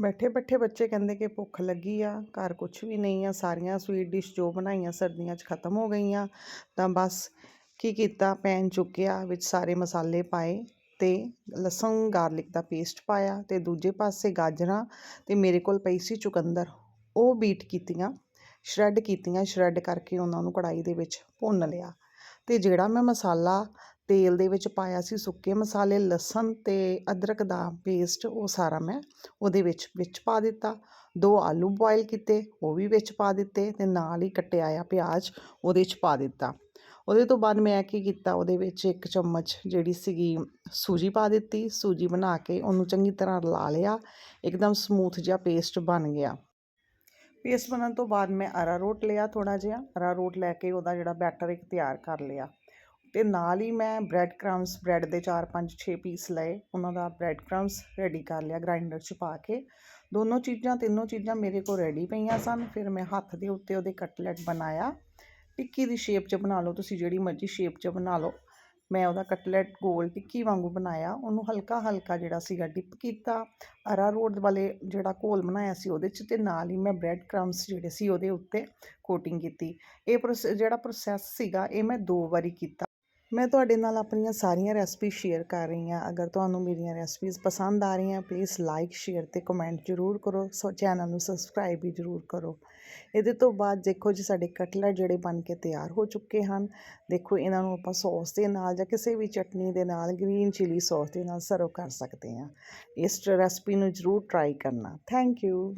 ਬੈਠੇ ਬੈਠੇ ਬੱਚੇ ਕਹਿੰਦੇ ਕਿ ਭੁੱਖ ਲੱਗੀ ਆ, ਘਰ ਕੁਝ ਵੀ ਨਹੀਂ ਆ, ਸਾਰੀਆਂ ਸਵੀਟ ਡਿਸ਼ ਜੋ ਬਣਾਈਆਂ ਸਰਦੀਆਂ 'ਚ ਖਤਮ ਹੋ ਗਈਆਂ। ਤਾਂ ਬਸ ਕੀ ਕੀਤਾ, ਪੈਨ ਚੁੱਕਿਆ, ਵਿੱਚ ਸਾਰੇ ਮਸਾਲੇ ਪਾਏ ਤੇ ਲਸਣ, ਗਾਰਲਿਕ ਦਾ ਪੇਸਟ ਪਾਇਆ ਤੇ ਦੂਜੇ ਪਾਸੇ ਗਾਜਰਾਂ ਤੇ ਮੇਰੇ ਕੋਲ ਪਈ ਸੀ ਚੁਕੰਦਰ। ਉਹ ਬੀਟ ਕੀਤੀਆਂ ਸ਼ਰੈਡ ਕੀਤੀਆਂ ਸ਼ਰੈਡ ਕਰਕੇ ਉਹਨਾਂ ਨੂੰ ਕੜਾਈ ਦੇ ਵਿੱਚ ਭੁੰਨ ਲਿਆ ਤੇ ਜਿਹੜਾ ਮੈਂ ਮਸਾਲਾ ਤੇਲ ਦੇ ਵਿੱਚ ਪਾਇਆ ਸੀ ਸੁੱਕੇ ਮਸਾਲੇ, ਲਸਣ ਤੇ ਅਦਰਕ ਦਾ ਪੇਸਟ ਉਹ ਸਾਰਾ ਮੈਂ ਉਹਦੇ ਵਿੱਚ ਵਿੱਚ ਪਾ ਦਿੱਤਾ। ਦੋ ਆਲੂ ਬੋਇਲ ਕੀਤੇ, ਉਹ ਵੀ ਵਿੱਚ ਪਾ ਦਿੱਤੇ ਤੇ ਨਾਲ ਹੀ ਕੱਟਿਆ ਆ ਪਿਆਜ਼ ਉਹਦੇ 'ਚ ਪਾ ਦਿੱਤਾ। ਉਹਦੇ ਤੋਂ ਬਾਅਦ ਮੈਂ ਕੀ ਕੀਤਾ, ਉਹਦੇ ਵਿੱਚ ਇੱਕ ਚਮਚ ਜਿਹੜੀ ਸੀਗੀ ਸੂਜੀ ਪਾ ਦਿੱਤੀ। ਸੂਜੀ ਬਣਾ ਕੇ ਉਹਨੂੰ ਚੰਗੀ ਤਰ੍ਹਾਂ ਰਲਾ ਲਿਆ, ਇੱਕਦਮ ਸਮੂਥ ਜਿਹਾ ਪੇਸਟ ਬਣ ਗਿਆ। ਪੇਸਟ ਬਣਨ ਤੋਂ ਬਾਅਦ ਮੈਂ ਅਰਾਰੋਟ ਲਿਆ ਥੋੜਾ ਜਿਹਾ। ਅਰਾਰੋਟ ਲੈ ਕੇ ਉਹਦਾ ਜਿਹੜਾ ਬੈਟਰ ਇੱਕ ਤਿਆਰ ਕਰ ਲਿਆ। ਤੇ ਨਾਲ ਹੀ ਮੈਂ ਬ੍ਰੈਡ ਕ੍ਰਮਸ ਬ੍ਰੈਡ ਦੇ 4 5 6 ਪੀਸ ਲਏ। ਉਹਨਾਂ ਦਾ ਬ੍ਰੈਡ ਕ੍ਰਮਸ ਰੈਡੀ ਕਰ ਲਿਆ ਗ੍ਰਾਈਂਡਰ 'ਚ ਪਾ ਕੇ। ਦੋਨੋਂ ਚੀਜ਼ਾਂ, ਤਿੰਨੋਂ ਚੀਜ਼ਾਂ ਮੇਰੇ ਕੋਲ ਰੈਡੀ ਪਈਆਂ ਸਨ। ਫਿਰ ਮੈਂ ਹੱਥ ਦੇ ਉੱਤੇ ਉਹਦੇ ਕਟਲੈਟ ਬਣਾਇਆ। ਟਿੱਕੀ ਦੀ ਸ਼ੇਪ 'ਚ ਬਣਾ ਲਓ ਤੁਸੀਂ, ਜਿਹੜੀ ਮਰਜ਼ੀ ਸ਼ੇਪ 'ਚ ਬਣਾ ਲਓ। ਮੈਂ ਉਹਦਾ ਕਟਲੈਟ ਗੋਲ ਟਿੱਕੀ ਵਾਂਗੂ ਬਣਾਇਆ। ਉਹਨੂੰ ਹਲਕਾ ਹਲਕਾ ਜਿਹੜਾ ਸੀਗਾ ਡਿਪ ਕੀਤਾ। ਅਰਾ ਰੋਡ ਵਾਲੇ ਜਿਹੜਾ ਘੋਲ ਬਣਾਇਆ ਸੀ ਉਹਦੇ 'ਚ ਤੇ ਨਾਲ ਹੀ ਮੈਂ ਬ੍ਰੈਡ ਕ੍ਰਮਸ ਜਿਹੜੇ ਸੀ ਉਹਦੇ ਉੱਤੇ ਕੋਟਿੰਗ ਕੀਤੀ। ਇਹ ਪ੍ਰੋਸੈਸ ਜਿਹੜਾ ਪ੍ਰੋਸੈਸ ਸੀਗਾ, ਇਹ ਮੈਂ ਦੋ ਵਾਰੀ ਕੀਤਾ। ਮੈਂ ਤੁਹਾਡੇ ਨਾਲ ਆਪਣੀਆਂ ਸਾਰੀਆਂ ਰੈਸਪੀ ਸ਼ੇਅਰ ਕਰ ਰਹੀ ਹਾਂ। ਅਗਰ ਤੁਹਾਨੂੰ ਮੇਰੀਆਂ ਰੈਸਪੀਜ਼ ਪਸੰਦ ਆ ਰਹੀਆਂ ਪਲੀਜ਼ ਲਾਈਕ ਸ਼ੇਅਰ ਤੇ ਕਮੈਂਟ ਜ਼ਰੂਰ ਕਰੋ। ਸੋ ਚੈਨਲ ਨੂੰ ਸਬਸਕ੍ਰਾਈਬ ਵੀ ਜ਼ਰੂਰ ਕਰੋ। ਇਹਦੇ ਤੋਂ ਬਾਅਦ ਦੇਖੋ ਜੀ, ਸਾਡੇ ਕਟਲਟ ਜਿਹੜੇ ਬਣ ਕੇ ਤਿਆਰ ਹੋ ਚੁੱਕੇ ਹਨ। ਦੇਖੋ, ਇਹਨਾਂ ਨੂੰ ਆਪਾਂ ਸੌਸ ਦੇ ਨਾਲ ਜਾਂ ਕਿਸੇ ਵੀ ਚਟਨੀ ਦੇ ਨਾਲ ਗ੍ਰੀਨ ਚਿਲੀ ਸੌਸ ਦੇ ਨਾਲ ਸਰਵ ਕਰ ਸਕਦੇ ਹਾਂ। ਇਸ ਰੈਸਪੀ ਨੂੰ ਜ਼ਰੂਰ ਟਰਾਈ ਕਰਨਾ। Thank you